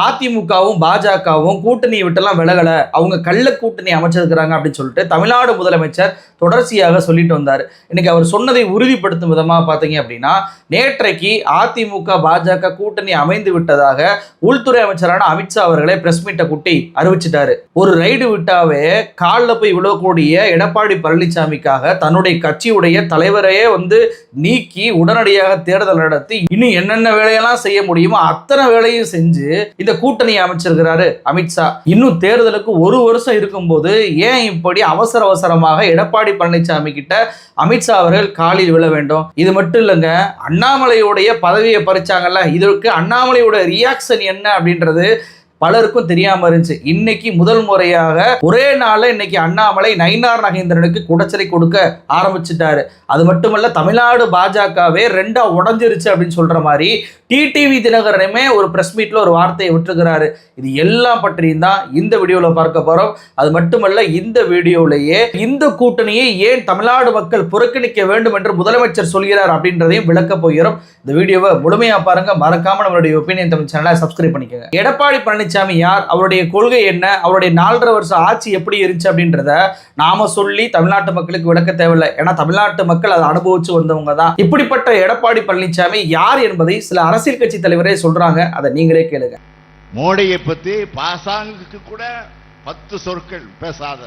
அதிமுகவும் பாஜகவும் கூட்டணி விட்டெல்லாம் விலகல. அவங்க கள்ள கூட்டணி அமைச்சிருக்கிறாங்க அப்படின்னு சொல்லிட்டு தமிழ்நாடு முதலமைச்சர் தொடர்ச்சியாக சொல்லிட்டு வந்தார். இன்னைக்கு அவர் சொன்னதை உறுதிப்படுத்தும் விதமாக பார்த்தீங்க அப்படின்னா நேற்றைக்கு அதிமுக பாஜக கூட்டணி அமைந்து விட்டதாக உள்துறை அமைச்சரான அமித்ஷா அவர்களை பிரஸ் மீட்டை குட்டி அறிவிச்சிட்டாரு. ஒரு ரைடு விட்டாவே காலில் போய் விழக்கூடிய எடப்பாடி பழனிசாமிக்காக தன்னுடைய கட்சியுடைய தலைவரையே வந்து நீக்கி உடனடியாக தேர்தல் நடத்தி இன்னும் என்னென்ன வேலையெல்லாம் செய்ய முடியுமோ அத்தனை வேலையும் செஞ்சு இந்த கூட்டணி அமைச்சிருக்கிறாரு அமித்ஷா இன்னும் தேர்தலுக்கு ஒரு வருஷம் இருக்கும்போது ஏன் இப்படி அவசர அவசரமாக எடப்பாடி பழனிசாமி கிட்ட அமித்ஷா அவர்கள் காலில் விழ வேண்டும்? இது மட்டும் இல்லைங்க அண்ணாமலையுடைய பதவியை பறிச்சாங்கல்ல இதற்கு அண்ணாமலையோட ரியாக்ஷன் என்ன அப்படின்றது பலருக்கும் தெரியாம இருந்துச்சு. இன்னைக்கு முதல் முறையாக ஒரே நாள்ல இன்னைக்கு அண்ணாமலை நயினார் நகேந்திரனுக்கு குடச்சலை கொடுக்க ஆரம்பிச்சிட்டாரு. அது மட்டுமல்ல தமிழ்நாடு பாஜகவே ரெண்டா உடஞ்சிருச்சு அப்படின்னு சொல்ற மாதிரி டிடிவி தினகரனுமே ஒரு பிரஸ் மீட்ல ஒரு வார்த்தையை விட்டுருக்கிறாரு. இது எல்லாம் பற்றியும் தான் இந்த வீடியோல பார்க்க போறோம். அது மட்டுமல்ல இந்த வீடியோவிலேயே இந்த கூட்டணியை ஏன் தமிழ்நாடு மக்கள் புறக்கணிக்க வேண்டும் என்று முதலமைச்சர் சொல்கிறார் அப்படின்றதையும் விளக்க போகிறோம். இந்த வீடியோவை முழுமையா பாருங்க. மறக்காம நம்மளுடைய ஒப்பீனியன் தமிழ் சேனலை சப்ஸ்கிரைப் பண்ணிக்கோங்க. எடப்பாடி பழனிசாமி யார்? அவருடைய கொள்கை என்ன? அவருடைய நாலரை வருஷம் ஆட்சி எப்படி இருந்துச்சு அப்படின்றத நாம சொல்லி தமிழ்நாட்டு மக்களுக்கு விளக்க தேவையில்லை. ஏன்னா தமிழ்நாட்டு மக்கள் அதை அனுபவிச்சு வந்தவங்க தான். இப்படிப்பட்ட எடப்பாடி பழனிசாமி யார் என்பதை சில அரசியல் கட்சி தலைவரே சொல்றாங்க. அதை நீங்களே கேளுங்க. மோடியை பத்தி பாசாங்குக்கு கூட பத்து சொற்கள் பேசாத.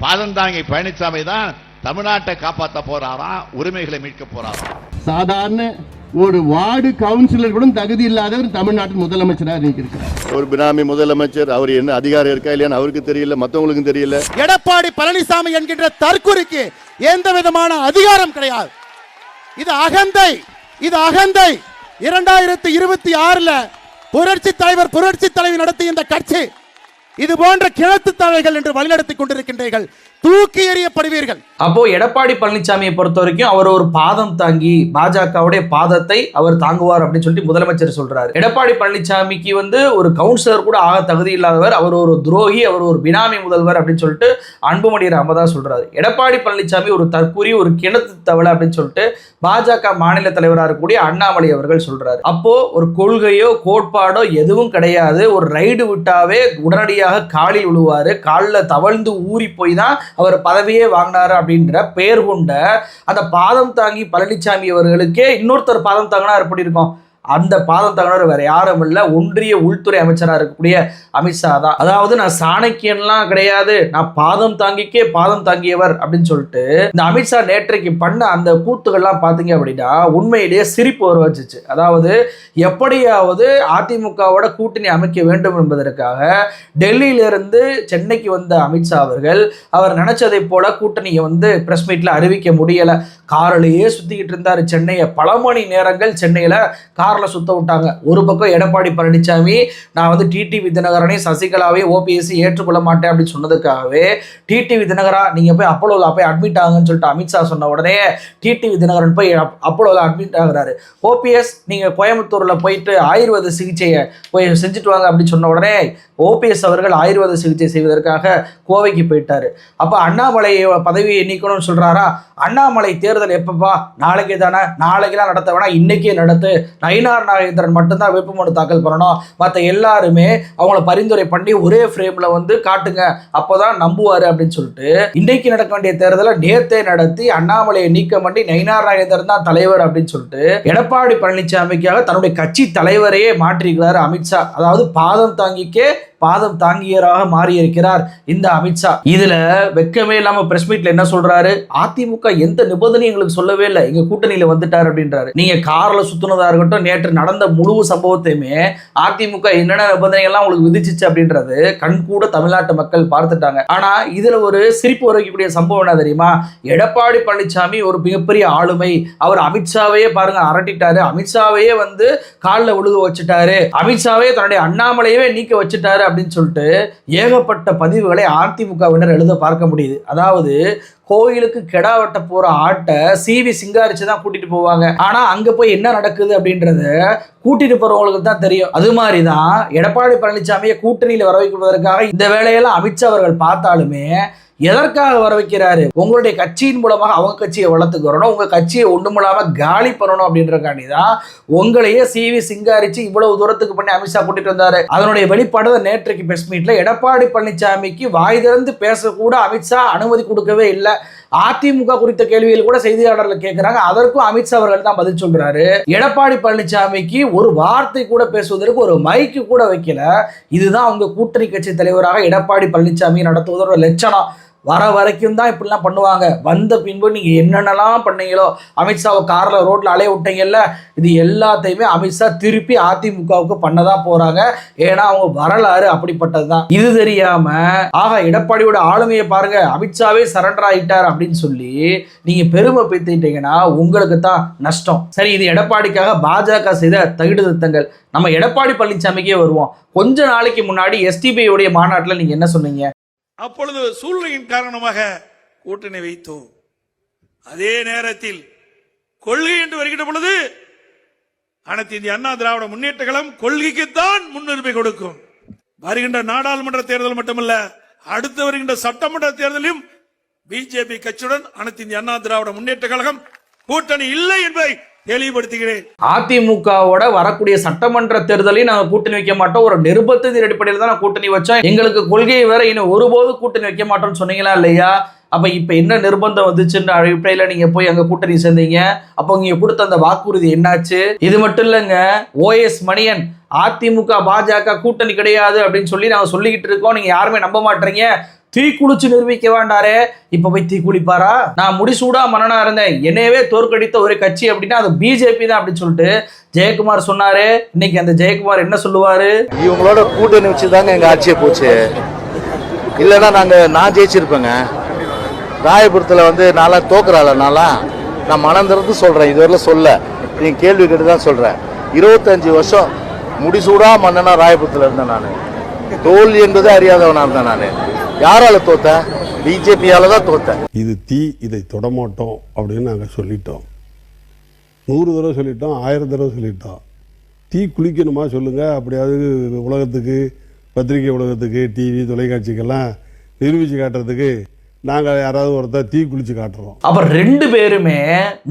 பாதந்தாங்கி பழனிசாமி தான் தமிழ்நாட்டை காப்பாத்த போறாராம் உரிமைகளை மீட்க போறாராம். சாதாரண ஒரு வார்டு கவுன்சிலர் கூட தகுதி இல்லாதவர் தமிழ்நாட்டின் முதலமைச்சராக இருக்கிறார் ஒரு பினாமி முதலமைச்சர் அவர் என்ன அதிகாரம் இருக்கா இல்லையான்னு அவருக்கு தெரியல மற்றவங்களுக்கும் தெரியல. எடப்பாடி பழனிசாமி என்கின்ற தற்குறிக்கு எந்த விதமான அதிகாரம் கிடையாது. இது அகந்தை இது அகந்தை. இரண்டாயிரத்தி இருபத்தி ஆறுல புரட்சி தலைவர் புரட்சி தலைவி நடத்திய இந்த கட்சி இது போன்ற கிணத்து தலைகள் என்று வழிநடத்திக் கொண்டிருக்கின்றீர்கள். தூக்கி எறியப்படுவீர்கள். அப்போ எடப்பாடி பழனிசாமியை பொறுத்த வரைக்கும் அவர் ஒரு பாதம் தாங்கி பாஜகவுடைய பாதத்தை அவர் தாங்குவார் அப்படின்னு சொல்லிட்டு முதலமைச்சர் சொல்றாரு. எடப்பாடி பழனிசாமிக்கு வந்து ஒரு கவுன்சிலர் கூட ஆக தகுதி இல்லாதவர் அவர் ஒரு துரோகி அவர் ஒரு பினாமி முதல்வர் அப்படின்னு சொல்லிட்டு அன்புமணி ராமதாஸ் சொல்றாரு. எடப்பாடி பழனிசாமி ஒரு தற்கூரி ஒரு கிணத்து தவளை அப்படின்னு சொல்லிட்டு பாஜக மாநில தலைவராக இருக்கக்கூடிய அண்ணாமலை அவர்கள் சொல்றாரு. அப்போ ஒரு கொள்கையோ கோட்பாடோ எதுவும் கிடையாது. ஒரு ரைடு விட்டாவே உடனடியாக காலில் விழுவாரு. காலில் தவழ்ந்து ஊறி போய் தான் அவர் பதவியே வாங்கினாரு அப்படின்ற பெயர் கொண்ட அந்த பாதம் தாங்கி பழனிசாமி அவர்களுக்கே இன்னொருத்தர் பாதம் தாங்கினா எப்படி இருக்கும்? அந்த பாதம் தாங்கினர் வேற யாரும் இல்லை. ஒன்றிய உள்துறை அமைச்சராக இருக்கக்கூடிய அமித்ஷா தான். அதாவது நான் சாணக்கியன்லாம் கிடையாது. நான் பாதம் தாங்கிக்கே பாதம் தாங்கியவர் அப்படின்னு சொல்லிட்டு இந்த அமித்ஷா நேற்றைக்கு பண்ண அந்த கூத்துக்கள்லாம் பார்த்தீங்க அப்படின்னா உண்மையிலேயே சிரிப்பு வர வச்சுச்சு. அதாவது எப்படியாவது அதிமுகவோட கூட்டணி அமைக்க வேண்டும் என்பதற்காக டெல்லியிலிருந்து சென்னைக்கு வந்த அமித்ஷா அவர்கள் அவர் நினைச்சதை போல கூட்டணியை வந்து பிரஸ் மீட்ல அறிவிக்க முடியலை. காரிலேயே சுத்திக்கிட்டு இருந்தார் சென்னையை. பல மணி நேரங்கள் சென்னையில் கார் கார்ல சுத்த விட்டாங்க. ஒரு பக்கம் எடப்பாடி பழனிசாமி நான் வந்து டிடிவி தினகரனை சசிகலாவே ஓபிஎஸ்சி ஏற்றுக்கொள்ள மாட்டேன் அப்படின்னு சொன்னதுக்காகவே டிடிவி தினகரா நீங்க போய் அப்போலோவில் போய் அட்மிட் ஆகுங்கன்னு சொல்லிட்டு அமித்ஷா சொன்ன உடனே டிடிவி தினகரன் போய் அப்- அப்போலோவில் அட்மிட் ஆகுறாரு. ஓபிஎஸ் நீங்க கோயம்புத்தூர்ல போயிட்டு ஆயுர்வேத சிகிச்சையை போய் செஞ்சுட்டு வாங்க அப்படின்னு சொன்ன உடனே ஓபிஎஸ் அவர்கள் ஆயுர்வேத சிகிச்சை செய்வதற்காக கோவைக்கு போயிட்டாரு. அப்ப அண்ணாமலை பதவியை நீக்கணும்னு சொல்றாரா? அண்ணாமலை தேர்தல் எப்பப்பா? நாளைக்கு தானே? நாளைக்கெல்லாம் நடத்த வேணா இன்னைக்கே நடத்து. நயினார் நாகேந்திரன் மட்டும்தான் வேட்புமனு தாக்கல் பண்ணணும். மற்ற எல்லாருமே அவங்கள பரிந்துரை பண்ணி ஒரே ஃப்ரேம்ல வந்து காட்டுங்க. அப்போதான் நம்புவாரு அப்படின்னு சொல்லிட்டு இன்றைக்கு நடக்க வேண்டிய தேர்தலை நேர்த்தே நடத்தி அண்ணாமலையை நீக்கம் பண்ணி நயினார் நாகேந்திரன் தான் தலைவர் அப்படின்னு சொல்லிட்டு எடப்பாடி பழனிசாமிக்காக தன்னுடைய கட்சி தலைவரையே மாற்றிருக்கிறார் அமித்ஷா. அதாவது பாதம் தாங்கிக்கே பாதம் தாங்கியராக மாறி இருக்கிறார் இந்த அமித்ஷா இதுல வெக்கமே இல்லாம பிரஸ் மீட்ல என்ன சொல்றாரு? அதிமுக எந்த நிபந்தனையும் எங்களுக்கு சொல்லவே இல்லை. எங்க கூட்டணியில வந்துட்டார் அப்படின்றாரு. நீங்க கார்ல சுத்துனதா இருக்கட்டும் நேற்று நடந்த முழு சம்பவத்தையுமே அதிமுக என்னென்ன நிபந்தனைகள்லாம் உங்களுக்கு விதிச்சிச்சு அப்படின்றது கண் கூட தமிழ்நாட்டு மக்கள் பார்த்துட்டாங்க. ஆனா இதுல ஒரு சிரிப்பு உரைக்கக்கூடிய சம்பவம் என்ன தெரியுமா? எடப்பாடி பழனிசாமி ஒரு மிகப்பெரிய ஆளுமை. அவர் அமித்ஷாவையே பாருங்க அரட்டிட்டாரு. அமித்ஷாவையே வந்து காலில் விழுக வச்சுட்டாரு. அமித்ஷாவே தன்னுடைய அண்ணாமலையவே நீக்க வச்சுட்டாரு அப்படின்னு சொல்லிட்டு ஏகப்பட்ட பதிவுகளை அதிமுகவினர் எழுத பார்க்க முடியுது. அதாவது கோயிலுக்கு கெடா வெட்ட போற ஆட்டை சிவி சிங்காரிச்சு தான் கூட்டிட்டு போவாங்க. ஆனா அங்க போய் என்ன நடக்குது அப்படின்றத கூட்டிட்டு போறவங்களுக்கு தான் தெரியும். அது மாதிரி தான் எடப்பாடி பழனிசாமியை கூட்டணியில் வர வைப்பதற்காக இந்த வேலையெல்லாம் அமித்ஷா அவர்கள் பார்த்தாலுமே எதற்காக வர வைக்கிறாரு? உங்களுடைய கட்சியின் மூலமாக அவங்க கட்சியை வளர்த்துக்கு வரணும். உங்க கட்சியை ஒண்ணுமில்லாம காலி பண்ணணும் அப்படின்றக்காண்டி தான் உங்களையே சிவி சிங்காரிச்சு இவ்வளவு தூரத்துக்கு பண்ணி அமித்ஷா கூட்டிட்டு வந்தாரு. அதனுடைய வெளிப்பாடு நேற்றைக்கு பிரஸ் மீட்ல எடப்பாடி பழனிசாமிக்கு வாய் திறந்து பேசக்கூட அமித்ஷா அனுமதி கொடுக்கவே இல்லை. அதிமுக குறித்த கேள்விகள் கூட செய்தியாளர்கள் கேட்கிறாங்க அதற்கும் அமித்ஷா அவர்கள் தான் பதில் சொல்றாரு. எடப்பாடி பழனிசாமிக்கு ஒரு வார்த்தை கூட பேசுவதற்கு ஒரு மைக்கு கூட வைக்கல. இதுதான் அவங்க கூட்டணி கட்சி தலைவராக எடப்பாடி பழனிசாமி நடத்துவதோட லட்சணம். வர வரைக்கும் தான் இப்படிலாம் பண்ணுவாங்க. வந்த பின்பு நீங்கள் என்னென்னலாம் பண்ணீங்களோ அமித்ஷாவை காரில் ரோட்டில் அலைய விட்டீங்கல்ல இது எல்லாத்தையுமே அமித்ஷா திருப்பி அதிமுகவுக்கு பண்ணதான் போகிறாங்க ஏன்னா அவங்க வரலாறு அப்படிப்பட்டது தான் இது தெரியாமல் ஆகா எடப்பாடியோட ஆளுமையை பாருங்க. அமித்ஷாவே சரண்டர் ஆகிட்டார் அப்படின்னு சொல்லி நீங்கள் பெருமை பேத்திட்டீங்கன்னா உங்களுக்கு தான் நஷ்டம். சரி இது எடப்பாடிக்காக பாஜக செய்த தகுடு திருத்தங்கள். நம்ம எடப்பாடி பழனிசாமிக்கே வருவோம். கொஞ்ச நாளைக்கு முன்னாடி எஸ்டிபிஐ உடைய மாநாட்டில் நீங்கள் என்ன சொன்னீங்க? அப்பொழுது சூழ்நிலையின் காரணமாக கூட்டணி வைத்தோம். அதே நேரத்தில் கொள்கை என்று வருகின்ற பொழுது அனைத்து இந்திய அண்ணா திராவிட முன்னேற்ற கழகம் கொள்கைக்குத்தான் முன்னுரிமை கொடுக்கும். வருகின்ற நாடாளுமன்ற தேர்தல் மட்டுமல்ல அடுத்து வருகின்ற சட்டமன்ற தேர்தலையும் பிஜேபி கட்சியுடன் அனைத்து இந்திய அண்ணா திராவிட முன்னேற்ற கழகம் கூட்டணி இல்லை என்பதை தெளிவுபடுத்துகிறேன். அதிமுகவோட வரக்கூடிய சட்டமன்ற தேர்தலையும் நாங்க கூட்டணி வைக்க மாட்டோம். ஒரு நிருபத்தின் அடிப்படையில் தான் நான் கூட்டணி வச்சோம் எங்களுக்கு கொள்கை வேற இன்னும் ஒருபோது கூட்டணி வைக்க மாட்டோம்னு சொன்னீங்களா இல்லையா? அப்ப இப்ப என்ன நிர்பந்தம் வந்துச்சுன்ற அடிப்படையில நீங்க போய் அங்க கூட்டணி சேர்ந்தீங்க. அப்போ நீங்க கொடுத்த அந்த வாக்குறுதி என்னாச்சு? இது மட்டும் இல்லைங்க ஓஎஸ் மணியன் அதிமுக பாஜக கூட்டணி கிடையாது அப்படின்னு சொல்லி நாங்க சொல்லிக்கிட்டு இருக்கோம். நீங்க யாருமே நம்ப மாட்டீங்க. தீ குளிச்சு நிரூபிக்க வேண்டாரே. இப்ப போய் தீ குளிப்பாரா? நான் முடிசூடா மன்னனா இருந்தேன். என்னையவே தோற்கடித்த ஒரு கட்சி அப்படின்னா அது பிஜேபி தான் அப்படின்னு சொல்லிட்டு ஜெயக்குமார் சொன்னாரு. இன்னைக்கு அந்த ஜெயக்குமார் என்ன சொல்லுவாரு? இவங்களோட கூட்டணி வச்சு தாங்க எங்க ஆட்சியே போச்சு. இல்லைன்னா நாங்க நான் ஜெயிச்சிருப்பேங்க. ராயபுரத்தில் வந்து நாளா தோக்குறாள் நாளா நான் மனம் திறந்து சொல்றேன். இதுவரையிலும் சொல்ல. நீங்க கேள்வி கேட்டு தான் சொல்றேன். இருபத்தஞ்சு வருஷம் முடிசூடா மன்னனா ராயபுரத்தில் இருந்தேன் நான். தோல்வி என்பது அறியாதவனா இருந்தேன் நான். யாரால தோத்த? பிஜேபியால தான் தோத்த. இது தீ இதை தொடமாட்டோம் அப்படின்னு நாங்கள் சொல்லிட்டோம். நூறு தடவை சொல்லிட்டோம் ஆயிரம் தடவை சொல்லிட்டோம். தீ குளிக்கணுமா சொல்லுங்கள் அப்படியாவது உலகத்துக்கு பத்திரிகை உலகத்துக்கு டிவி தொலைக்காட்சிக்கெல்லாம் நிரூபித்து காட்டுறதுக்கு நாங்கள் யாராவது ஒருத்தர் தீ குளிச்சு காட்டுறோம். அப்போ ரெண்டு பேருமே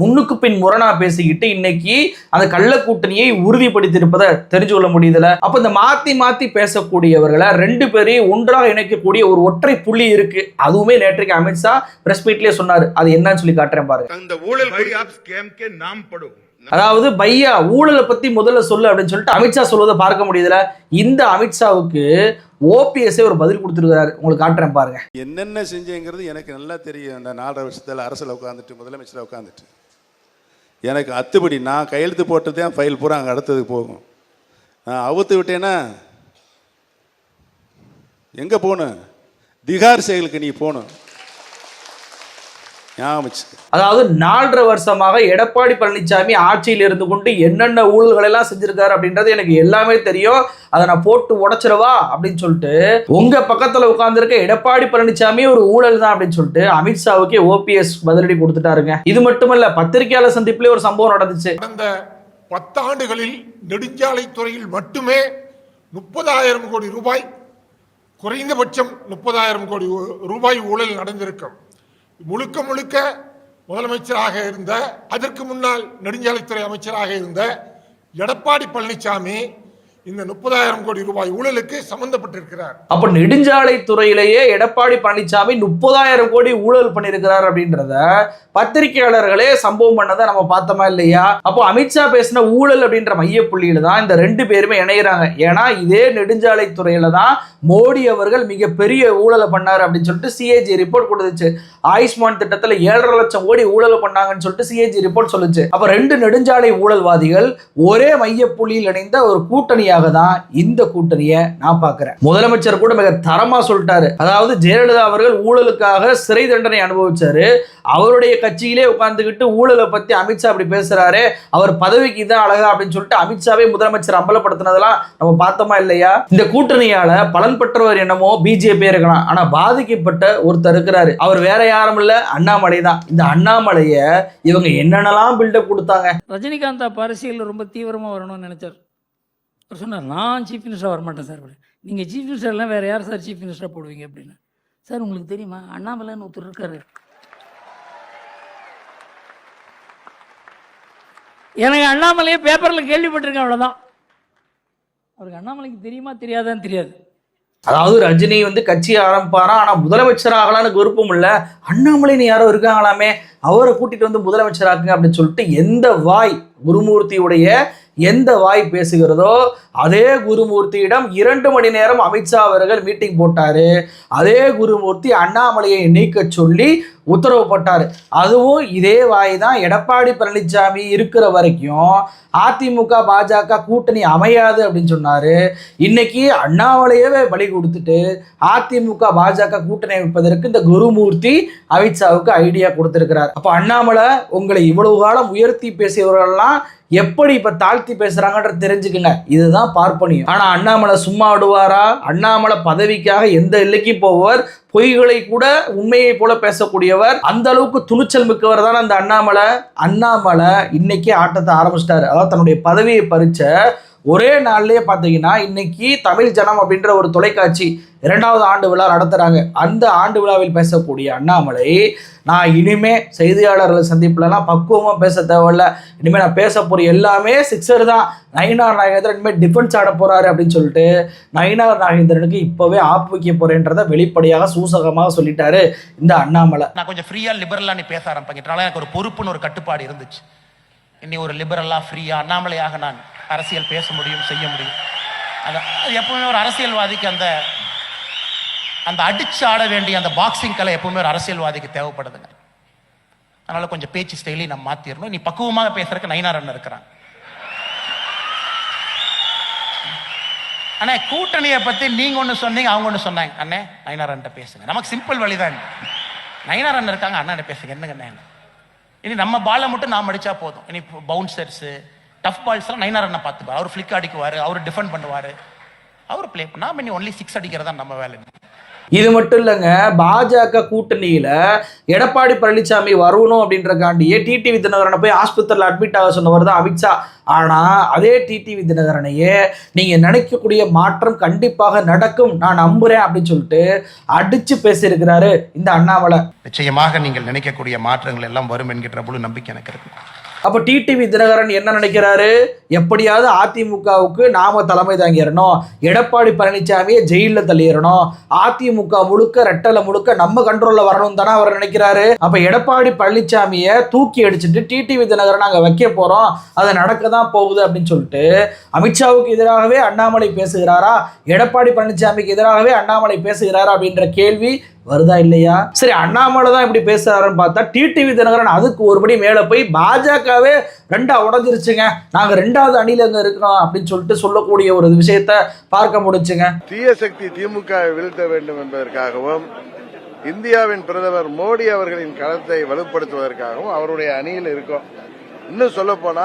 முன்னுக்கு பின் முரணா பேசிக்கிட்டு இன்னைக்கு அந்த கள்ளக்கூட்டணியை உறுதிப்படுத்தியிருப்பதை தெரிஞ்சு கொள்ள முடியுதுல. அப்போ இந்த மாத்தி மாத்தி பேசக்கூடியவர்களை ரெண்டு பேரையும் ஒன்றாக இணைக்கக்கூடிய ஒரு ஒற்றை புள்ளி இருக்கு. அதுவுமே நேற்றைக்கு அமித்ஷா பிரஸ் மீட்லேயே சொன்னார். அது என்னன்னு சொல்லி காட்டுறேன் பாருங்க. அந்த ஊழல் நாம் படும். அதாவது பையா ஊழலை பத்தி முதல்ல சொல்லு அப்படின்னு சொல்லிட்டு அமித்ஷா சொல்வதை பார்க்க முடியுதுல. இந்த அமித்ஷாவுக்கு ஓபிஎஸ்ஏ ஒரு பதில் கொடுத்துருக்காரு உங்களுக்கு காட்டுறேன் பாருங்க. என்னென்ன செஞ்சேங்கிறது எனக்கு நல்லா தெரியும். அந்த நாலரை வருஷத்தில் அரசில் உட்காந்துட்டு முதலமைச்சராக உட்காந்துட்டு எனக்கு அத்துப்படி நான் கையெழுத்து போட்டு தான் ஃபைல் பூரா அங்கே அடுத்ததுக்கு போகும். நான் அவுத்து விட்டேன்னா எங்கே போகணும்? திகார் செயலுக்கு நீ போகணும். அதாவது நாலரை வருஷமாக எடப்பாடி பழனிசாமி ஆட்சியில் இருந்து கொண்டு என்னென்ன ஊழல்கள் எல்லாம் செஞ்சிருக்காரு அப்படின்றது எனக்கு எல்லாமே தெரியும். அதை நான் போட்டு உடைச்சிடவா அப்படின்னு சொல்லிட்டு உங்க பக்கத்துல உட்கார்ந்திருக்க எடப்பாடி பழனிசாமி ஒரு ஊழல் தான் அப்படின்னு சொல்லிட்டு அமித்ஷாவுக்கே ஓபிஎஸ் பதிலடி கொடுத்துட்டாருங்க. இது மட்டுமல்ல பத்திரிகையாளர் சந்திப்புலயே ஒரு சம்பவம் நடந்துச்சு. கடந்த பத்தாண்டுகளில் நெடுஞ்சாலைத்துறையில் மட்டுமே முப்பதாயிரம் கோடி ரூபாய் குறைந்தபட்சம் முப்பதாயிரம் கோடி ஊ- ரூபாய் ஊழல் நடந்திருக்கும். முழுக்க முழுக்க முதலமைச்சராக இருந்த அதற்கு முன்னால் நெடுஞ்சாலைத்துறை அமைச்சராக இருந்த எடப்பாடி பழனிசாமி இந்த முப்பதாயிரம் கோடி ரூபாய் ஊழலுக்கு சம்பந்தப்பட்டிருக்கிறார். அப்ப நெடுஞ்சாலை துறையிலேயே எடப்பாடி பழனிசாமி முப்பதாயிரம் கோடி ஊழல் பண்ணியிருக்கிறார் அப்படின்றத பத்திரிகையாளர்களே சம்பவம் பண்ணதை நம்ம பார்த்தோமா இல்லையா? அப்போ அமித்ஷா பேசின ஊழல் அப்படின்ற மையப்புள்ளியில தான் இந்த ரெண்டு பேருமே இணைகிறாங்க ஏன்னா இதே நெடுஞ்சாலை துறையில தான் மோடி அவர்கள் மிகப்பெரிய ஊழலை பண்ணார் அப்படின்னு சொல்லிட்டு சிஏஜி ரிப்போர்ட் கொடுத்துச்சு. ஆயுஷ்மான் திட்டத்தில் ஏழரை லட்சம் கோடி ஊழல் பண்ணாங்கன்னு சொல்லிட்டு சிஏஜி ரிப்போர்ட் சொல்லுச்சு. அப்போ ரெண்டு நெடுஞ்சாலை ஊழல்வாதிகள் ஒரே மையப்புள்ளியில் இணைந்த ஒரு கூட்டணியாக தான் இந்த கூட்டணியை நான் பார்க்குறேன். முதலமைச்சர் கூட மிக தரமாக சொல்லிட்டாரு. அதாவது ஜெயலலிதா அவர்கள் ஊழலுக்காக சிறை தண்டனை அனுபவிச்சாரு. அவருடைய கட்சியிலே உட்கார்ந்துக்கிட்டு ஊழலை பற்றி அமித்ஷா அப்படி பேசுகிறாரு அவர் பதவிக்கு இதான் அழகா அப்படின்னு சொல்லிட்டு அமித்ஷாவே முதலமைச்சர் அம்பலப்படுத்தினதெல்லாம் நம்ம பார்த்தோமா இல்லையா? இந்த கூட்டணியால பலன் பெற்றவர் என்னமோ பிஜேபி இருக்கலாம். ஆனால் பாதிக்கப்பட்ட ஒருத்தர் இருக்கிறாரு. அவர் வேற யாரும் இல்ல அண்ணாமலை தான். இந்த அண்ணாமலைய இவங்க என்னென்னலாம் பில்டப் கொடுத்தாங்க? ரஜினிகாந்த் அரசியல் ரொம்ப தீவிரமாக வரணும்னு நினைச்சார். சொன்னார் நான் சீஃப் மினிஸ்டராக வரமாட்டேன் சார் அப்படி நீங்கள் சீஃப் மினிஸ்டர்லாம் வேறு யார் சார் சீஃப் மினிஸ்டராக போடுவீங்க? அப்படின்னு. சார் உங்களுக்கு தெரியுமா? அண்ணாமலைன்னு ஒருத்தர் இருக்காரு. எனக்கு அண்ணாமலையே பேப்பரில் கேள்விப்பட்டிருக்கேன் அவ்வளோதான் அவருக்கு அண்ணாமலைக்கு தெரியுமா தெரியாதான்னு தெரியாது. அதாவது ரஜினி வந்து கட்சி ஆரம்பிப்பாராம் ஆனால் முதலமைச்சர் ஆகலான்னு விருப்பம் இல்லை அண்ணாமலைன்னு யாரோ இருக்காங்களாமே அவரை கூட்டிகிட்டு வந்து முதலமைச்சர் ஆக்குங்க அப்படின்னு சொல்லிட்டு எந்த வாய் குருமூர்த்தியுடைய எந்த வாய் பேசுகிறதோ அதே குருமூர்த்தியிடம் இரண்டு மணி நேரம் அமித்ஷா அவர்கள் மீட்டிங் போட்டார். அதே குருமூர்த்தி அண்ணாமலையை நீக்க சொல்லி உத்தரவு போட்டார். அதுவும் இதே வாய் தான் எடப்பாடி பழனிசாமி இருக்கிற வரைக்கும் அதிமுக பாஜக கூட்டணி அமையாது அப்படின்னு சொன்னார். இன்னைக்கு அண்ணாமலையவே பலி கொடுத்துட்டு அதிமுக பாஜக கூட்டணி அமைப்பதற்கு இந்த குருமூர்த்தி அமித்ஷாவுக்கு ஐடியா கொடுத்துருக்கிறார். அப்போ அண்ணாமலை உங்களை இவ்வளவு காலம் உயர்த்தி பேசியவர்கள்லாம் எப்படி இப்போ தாழ்த்தி பேசுகிறாங்கன்ற தெரிஞ்சுக்குங்க. இதுதான் பார்ப்பனியம். ஆனா அண்ணாமலை சும்மா விடுவாரா? அண்ணாமலை பதவிக்காக எந்த எல்லைக்கு போவார் பொய்களை கூட உண்மையை போல பேசக்கூடியவர். அந்த அளவுக்கு துணிச்சல் மிக்கவர் தான் அந்த அண்ணாமலை. அண்ணாமலை இன்னைக்கே ஆட்டத்தை ஆரம்பிச்சிட்டாரு. அதாவது தன்னுடைய பதவியை பறிச்ச ஒரே நாள்லயே பார்த்தீங்கன்னா இன்னைக்கு தமிழ் ஜனம் அப்படின்ற ஒரு தொலைக்காட்சி இரண்டாவது ஆண்டு விழா நடத்துறாங்க. அந்த ஆண்டு விழாவில் பேசக்கூடிய அண்ணாமலை நான் இனிமே செய்தியாளர்கள் சந்திப்புலலாம் பக்குவமாக பேச தேவையில்ல. இனிமேல் நான் பேச போகிற எல்லாமே சிக்ஸர் தான். நயினார் நாகேந்திரன் இனிமேல் டிஃபென்ஸ் ஆட போகிறாரு அப்படின்னு சொல்லிட்டு நயினார் நாகேந்திரனுக்கு இப்போவே ஆப்பு வைக்க போறேன்றதை வெளிப்படையாக சூசகமாக சொல்லிட்டாரு இந்த அண்ணாமலை. நான் கொஞ்சம் ஃப்ரீயாக லிபரலாக நீ பேச ஆரம்பிக்கிறனால எனக்கு ஒரு பொறுப்புன்னு ஒரு கட்டுப்பாடு இருந்துச்சு. இன்னி ஒரு லிபரலாக ஃப்ரீயாக அண்ணாமலையாக நான் அரசியல் பேச முடியும் செய்ய முடியும். அது அது எப்பவுமே ஒரு அரசியல்வாதிக்கு அந்த அந்த அடிச்சு ஆட வேண்டிய அந்த பாக்ஸிங் கலை எப்பவுமே ஒரு அரசியல்வாதிக்கு தேவைப்படுதுங்க. அதனால கொஞ்சம் பேச்சு ஸ்டைலையும் நம்ம மாத்திரணும். நீ பக்குவமாக பேசுறதுக்கு நயினார் அண்ணன் இருக்கிறாங்க. அண்ணே கூட்டணியை பத்தி நீங்க ஒண்ணு சொன்னீங்க அவங்க ஒண்ணு சொன்னாங்க. அண்ணே நயினார் அண்ணன் பேசுங்க. நமக்கு சிம்பிள் வழிதான் நயினார் அண்ணன் இருக்காங்க அண்ணன் பேசுங்க. என்னங்க இனி நம்ம பாலை மட்டும் நாம் அடிச்சா போதும். இனி பவுன்சர்ஸ் டஃப் பால்ஸ்லாம் நைனார் அண்ணன் பார்த்துப்பார். அவர் ஃபிளிக் அடிக்குவார் அவர் டிஃபெண்ட் பண்ணுவார். அவர் ப்ளே பண்ணா இனி ஒன்லி சிக்ஸ் அடிக்கிறதா நம்ம வேலை. இது மட்டும் இல்லைங்க பாஜக கூட்டணியில எடப்பாடி பழனிசாமி வரணும் அப்படின்றக்காண்டியே டிடிவி தினகரனை போய் ஆஸ்பத்திரியில் அட்மிட் ஆக சொன்னவர் தான் அமித்ஷா ஆனா அதே டிடிவி தினகரனையே நீங்க நினைக்கக்கூடிய மாற்றம் கண்டிப்பாக நடக்கும். நான் நம்புறேன் அப்படின்னு சொல்லிட்டு அடிச்சு பேசியிருக்கிறாரு இந்த அண்ணாமலை. நிச்சயமாக நீங்கள் நினைக்கக்கூடிய மாற்றங்கள் எல்லாம் வரும் என்கின்ற முழு நம்பிக்கை எனக்கு இருக்கு. அப்போ டிடிவி தினகரன் என்ன நினைக்கிறாரு? எப்படியாவது அதிமுகவுக்கு நாம தலைமை தாங்கிடணும். எடப்பாடி பழனிசாமியை ஜெயிலில் தள்ளிடணும். அதிமுக முழுக்க ரெட்டலை முழுக்க நம்ம கண்ட்ரோல்ல வரணும் தானே அவர் நினைக்கிறாரு. அப்ப எடப்பாடி பழனிசாமியை தூக்கி அடிச்சுட்டு டிடிவி தினகரன் நாங்கள் வைக்க போறோம். அது நடக்க தான் போகுது அப்படின்னு சொல்லிட்டு அமித்ஷாவுக்கு எதிராகவே அண்ணாமலை பேசுகிறாரா? எடப்பாடி பழனிசாமிக்கு எதிராகவே அண்ணாமலை பேசுகிறாரா அப்படின்ற கேள்வி வருதா இல்லையா? சரி அண்ணாமலை தான் இப்படி பேசுறாருன்னு பார்த்தா டிடிவி தினகரன் அதுக்கு ஒருபடி மேலே போய் பாஜகவே ரெண்டா உடஞ்சிருச்சுங்க. நாங்க ரெண்டாவது அணியில அங்க இருக்கோம் அப்படின்னு சொல்லிட்டு சொல்லக்கூடிய ஒரு விஷயத்த பார்க்க முடிச்சுங்க தீய சக்தி திமுக வீழ்த்த வேண்டும் என்பதற்காகவும் இந்தியாவின் பிரதமர் மோடி அவர்களின் களத்தை வலுப்படுத்துவதற்காகவும் அவருடைய அணியில் இருக்கோம். இன்னும் சொல்ல போனா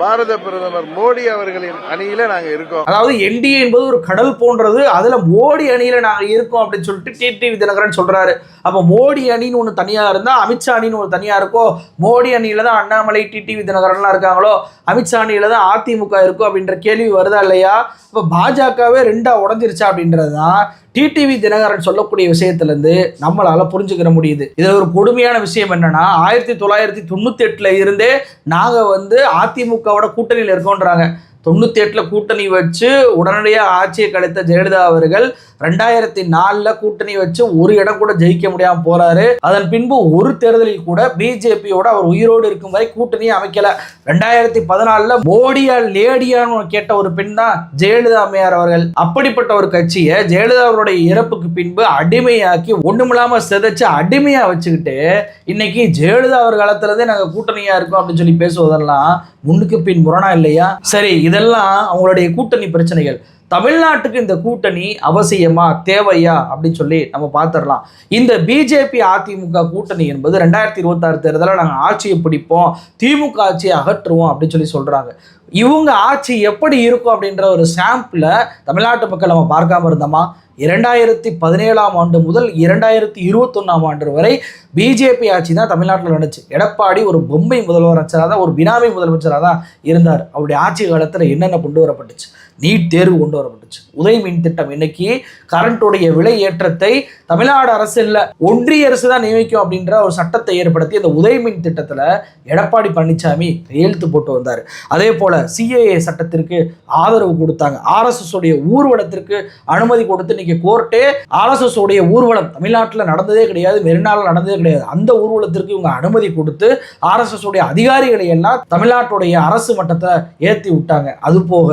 பாரத பிரதமர் மோடி அவர்களின் அணியில நாங்க இருக்கோம். அதாவது என்டிஏ என்பது ஒரு கடல் போன்றது அதுல மோடி அணியில நாங்க இருக்கோம் அப்படின்னு சொல்லிட்டு டிடிவி தினகரன் சொல்றாரு. அப்ப மோடி அணின்னு ஒண்ணு தனியா இருந்தா அமித்ஷா அணின்னு ஒரு தனியா இருக்கோ மோடி அணியில தான் அண்ணாமலை டிடிவி தினகரன்லாம் இருக்காங்களோ அமித்ஷா அணியில தான் அதிமுக இருக்கும் அப்படின்ற கேள்வி வருதா இல்லையா? இப்ப பாஜகவே ரெண்டா உடஞ்சிருச்சா அப்படின்றது தான் டிடிவி தினகரன் சொல்லக்கூடிய விஷயத்துல இருந்து நம்மளால புரிஞ்சுக்கிற முடியுது. இதுல ஒரு கொடுமையான விஷயம் என்னன்னா ஆயிரத்தி தொள்ளாயிரத்தி தொண்ணூத்தி எட்டுல இருந்தே நாங்க வந்து அதிமுக திமுகவோட கூட்டணியில் இருக்கோன்றாங்க. தொண்ணூத்தி எட்டுல கூட்டணி வச்சு உடனடியாக ஆட்சியை கலைத்த ஜெயலலிதா அவர்கள் ரெண்டாயிரத்தி நாலில் கூட்டணி வச்சு ஒரு இடம் கூட ஜெயிக்க முடியாமல் போறாரு. அதன் பின்பு ஒரு தேர்தலில் கூட பிஜேபியோட அவர் உயிரோடு இருக்கும் வரை கூட்டணியை அமைக்கல. ரெண்டாயிரத்தி பதினாலில் மோடியா லேடியான்னு கேட்ட ஒரு பெண் தான் ஜெயலலிதா அம்மையார் அவர்கள். அப்படிப்பட்ட ஒரு கட்சியை ஜெயலலிதா அவருடைய இறப்புக்கு பின்பு அடிமையாக்கி ஒண்ணுமில்லாம சிதைச்சு அடிமையா வச்சுக்கிட்டு இன்னைக்கு ஜெயலலிதா அவர் காலத்துலதே நாங்கள் கூட்டணியாக கூட்டணியா இருக்கோம் அப்படின்னு சொல்லி பேசுவதெல்லாம் முன்னுக்கு பின் முரணா இல்லையா? சரி இதெல்லாம் அவங்களுடைய கூட்டணி பிரச்சனைகள். தமிழ்நாட்டுக்கு இந்த கூட்டணி அவசியமா தேவையா அப்படின்னு சொல்லி நம்ம பார்த்துடலாம். இந்த பிஜேபி அதிமுக கூட்டணி என்பது ரெண்டாயிரத்தி இருபத்தாறு தேர்தலில் நாங்கள் ஆட்சியை பிடிப்போம் திமுக ஆட்சியை அகற்றுவோம் அப்படின்னு சொல்லி சொல்றாங்க. இவங்க ஆட்சி எப்படி இருக்கும் அப்படின்ற ஒரு சாம்பிளை தமிழ்நாட்டு மக்கள் நம்ம பார்க்காம இருந்தோமா? இரண்டாயிரத்தி பதினேழாம் ஆண்டு முதல் இரண்டாயிரத்தி இருபத்தொன்னாம் ஆண்டு வரை பிஜேபி ஆட்சி தான் தமிழ்நாட்டில் நடந்துச்சு. எடப்பாடி ஒரு பொம்மை முதலமைச்சராக தான் ஒரு பினாமி முதலமைச்சராக தான் இருந்தார். அவருடைய ஆட்சி காலத்தில் என்னென்ன கொண்டு வரப்பட்டுச்சு? நீட் தேர்வு கொண்டு வரப்பட்டுச்சு. உதய மின் திட்டம். இன்னைக்கு கரண்ட்டுடைய விலை ஏற்றத்தை தமிழ்நாடு அரசு இல்லை ஒன்றிய அரசு தான் நியமிக்கும் அப்படின்ற ஒரு சட்டத்தை ஏற்படுத்தி அந்த உதய மின் திட்டத்தில் எடப்பாடி பழனிசாமி கையெழுத்து போட்டு வந்தார். அதே போல் சிஏஏ சட்டத்திற்கு ஆதரவு கொடுத்தாங்க. ஆர்எஸ்எஸ் உடைய ஊர்வலத்திற்கு அனுமதி கொடுத்து இன்னைக்கு கோர்ட்டே ஆர்எஸ்எஸ் உடைய ஊர்வலம் தமிழ்நாட்டில் நடந்ததே கிடையாது மெரினால நடந்ததே கிடையாது. அந்த ஊர்வலத்திற்கு இவங்க அனுமதி கொடுத்து ஆர்எஸ்எஸ் உடைய அதிகாரிகளை எல்லாம் தமிழ்நாட்டுடைய அரசு மட்டத்தை ஏற்றி விட்டாங்க. அது போக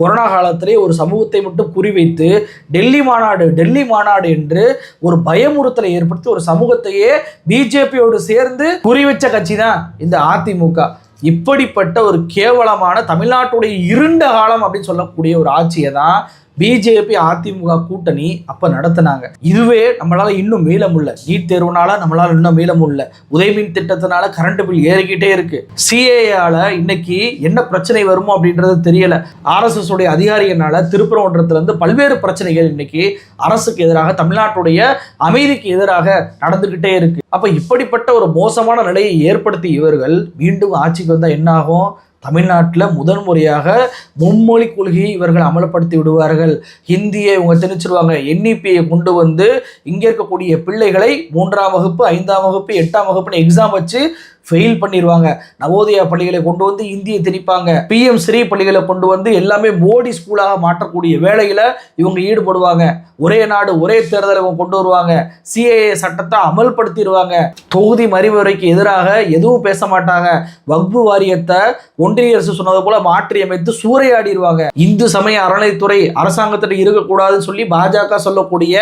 கொரோனா காலத்திலே ஒரு சமூகத்தை மட்டும் குறிவைத்து டெல்லி மாநாடு டெல்லி மாநாடு என்று ஒரு பயமுறுத்தலை ஏற்படுத்தி ஒரு சமூகத்தையே பிஜேபியோடு சேர்ந்து குறிவச்ச கட்சி தான் இந்த அதிமுக. இப்படிப்பட்ட ஒரு கேவலமான தமிழ்நாட்டுடைய இருண்ட காலம் அப்படின்னு சொல்லக்கூடிய ஒரு ஆட்சியை தான் பிஜேபி அதிமுக கூட்டணி அப்ப நடத்தினாங்க. இதுவே நம்மளால இன்னும் மீள முடியல. நீட் தேர்வுனால நம்மளால இன்னும் மீள முடியல. உதயமின் திட்டத்தினால கரண்ட் பில் ஏறிக்கிட்டே இருக்கு. சிஏஆல இன்னைக்கு என்ன பிரச்சனை வருமோ அப்படின்றது தெரியல. ஆர்எஸ்எஸ் உடைய அதிகாரிகளால திருப்பரங்குன்றத்துல இருந்து பல்வேறு பிரச்சனைகள் இன்னைக்கு அரசுக்கு எதிராக தமிழ்நாட்டுடைய அமைதிக்கு எதிராக நடந்துகிட்டே இருக்கு. அப்ப இப்படிப்பட்ட ஒரு மோசமான நிலையை ஏற்படுத்தி இவர்கள் மீண்டும் ஆட்சிக்கு வந்தா என்ன ஆகும்? தமிழ்நாட்டில் முதன் முறையாக மும்மொழி கொள்கையை இவர்கள் அமலப்படுத்தி விடுவார்கள். ஹிந்தியை இவங்க திணிச்சிருவாங்க. என்இபியை கொண்டு வந்து இங்கே இருக்கக்கூடிய பிள்ளைகளை மூன்றாம் வகுப்பு ஐந்தாம் வகுப்பு எட்டாம் வகுப்புன்னு எக்ஸாம் வச்சு ஃபெயில் பண்ணிடுவாங்க நவோதயா பள்ளிகளை கொண்டு வந்து இந்தியை திணிப்பாங்க. பிஎம் ஸ்ரீ பள்ளிகளை கொண்டு வந்து எல்லாமே மோடி ஸ்கூலாக மாற்றக்கூடிய வேலையில் இவங்க ஈடுபடுவாங்க. ஒரே நாடு ஒரே தேர்தல் இவங்க கொண்டு வருவாங்க. சிஏஏ சட்டத்தை அமல்படுத்திடுவாங்க. தொகுதி மறிமுறைக்கு எதிராக எதுவும் பேச மாட்டாங்க. வக்பு வாரியத்தை ஒன்றிய அரசு சொன்னது போல மாற்றி அமைத்து சூறையாடிடுவாங்க. இந்து சமய அறநிலைத்துறை அரசாங்கத்திட்ட இருக்கக்கூடாதுன்னு சொல்லி பாஜக சொல்லக்கூடிய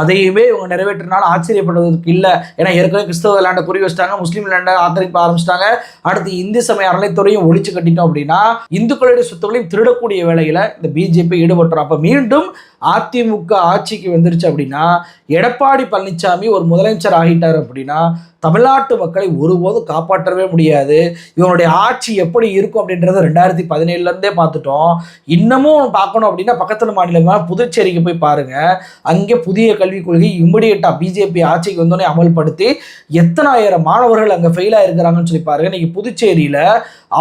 அதையுமே இவங்க நிறைவேற்றினாலும் ஆச்சரியப்படுவதற்கு இல்லை. ஏன்னா ஏற்கனவே கிறிஸ்தவ லேண்டை குறி வச்சிட்டாங்க முஸ்லீம் லேண்டை விசாரிக்க ஆரம்பிச்சிட்டாங்க. அடுத்து இந்து சமய அறநிலைத்துறையும் ஒழிச்சு கட்டிட்டோம் அப்படின்னா இந்துக்களுடைய சொத்துக்களையும் திருடக்கூடிய வேலையில இந்த பிஜேபி ஈடுபட்டுறோம் அப்ப மீண்டும் அதிமுக ஆட்சிக்கு வந்துருச்சு அப்படின்னா எடப்பாடி பழனிசாமி ஒரு முதலமைச்சர் ஆகிட்டார் அப்படின்னா தமிழ்நாட்டு மக்களை ஒருபோதும் காப்பாற்றவே முடியாது. இவனுடைய ஆட்சி எப்படி இருக்கும் அப்படின்றத ரெண்டாயிரத்தி பதினேழுலேருந்தே பார்த்துட்டோம். இன்னமும் பார்க்கணும் அப்படின்னா பக்கத்தில் மாநிலமாக புதுச்சேரிக்கு போய் பாருங்க. அங்கே புதிய கல்விக் கொள்கை இமிடியேட்டாக பிஜேபி ஆட்சிக்கு வந்தோடனே அமல்படுத்தி எத்தனாயிரம் மாணவர்கள் அங்கே ஃபெயில் இருக்கிறாங்கன்னு சொல்லி பாருங்க. இன்னைக்கு புதுச்சேரியில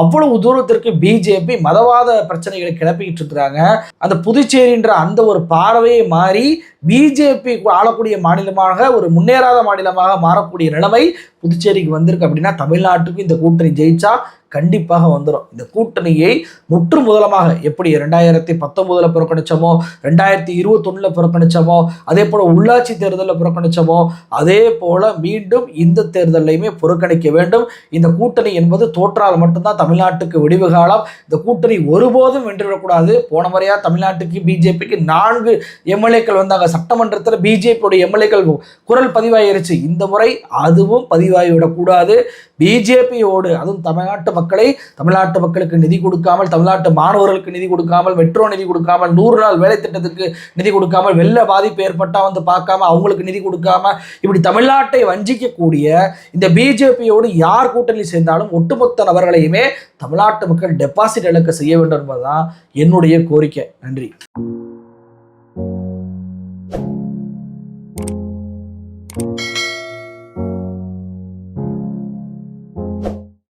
அவ்வளவு தூரத்திற்கு பிஜேபி மதவாத பிரச்சனைகளை கிளப்பிக்கிட்டு இருக்கிறாங்க. அந்த புதுச்சேரின்ற அந்த ஒரு பார்வையை மாறி பிஜேபி ஆளக்கூடிய மாநிலமாக ஒரு முன்னேறாத மாநிலமாக மாறக்கூடிய நிலைமை புதுச்சேரிக்கு வந்திருக்கு. அப்படின்னா தமிழ்நாட்டுக்கு இந்த கூட்டணி ஜெயிச்சா கண்டிப்பாக வந்துடும் இந்த கூட்டணியை முற்று முதலமாக எப்படி ரெண்டாயிரத்தி பத்தொன்பதில் புறக்கணிச்சோமோ ரெண்டாயிரத்தி இருபத்தொன்னில் புறக்கணிச்சோமோ அதே போல் உள்ளாட்சி தேர்தலில் புறக்கணிச்சோமோ அதே போல் மீண்டும் இந்த தேர்தலையுமே புறக்கணிக்க வேண்டும். இந்த கூட்டணி என்பது தோற்றால் மட்டும்தான் தமிழ்நாட்டுக்கு விடிவு காலம். இந்த கூட்டணி ஒருபோதும் வென்றுவிடக்கூடாது. போன முறையாக தமிழ்நாட்டுக்கு பிஜேபிக்கு நான்கு எம்எல்ஏக்கள் வந்தாங்க. சட்டமன்றத்தில் பிஜேபியோட எம்எல்ஏக்கள் குரல் பதிவாயிருச்சு. இந்த முறை அதுவும் பதிவாகிவிடக்கூடாது. பிஜேபியோடு அதுவும் தமிழ்நாட்டு மக்களை தமிழ்நாட்டு மக்களுக்கு நிதி கொடுக்காமல் தமிழ்நாட்டு மாணவர்களுக்கு நிதி கொடுக்காமல் மெட்ரோ நிதி கொடுக்காமல் நூறு நாள் வேலை திட்டத்துக்கு நிதி கொடுக்காமல் வெள்ள பாதிப்பு ஏற்பட்டால் வந்து பார்க்காம அவங்களுக்கு நிதி கொடுக்காம இப்படி தமிழ்நாட்டை வஞ்சிக்கக்கூடிய இந்த பிஜேபியோடு யார் கூட்டணி சேர்ந்தாலும் ஒட்டுமொத்த நபர்களையுமே தமிழ்நாட்டு மக்கள் டெபாசிட் இழக்க செய்ய வேண்டும் என்பதுதான் என்னுடைய கோரிக்கை. நன்றி.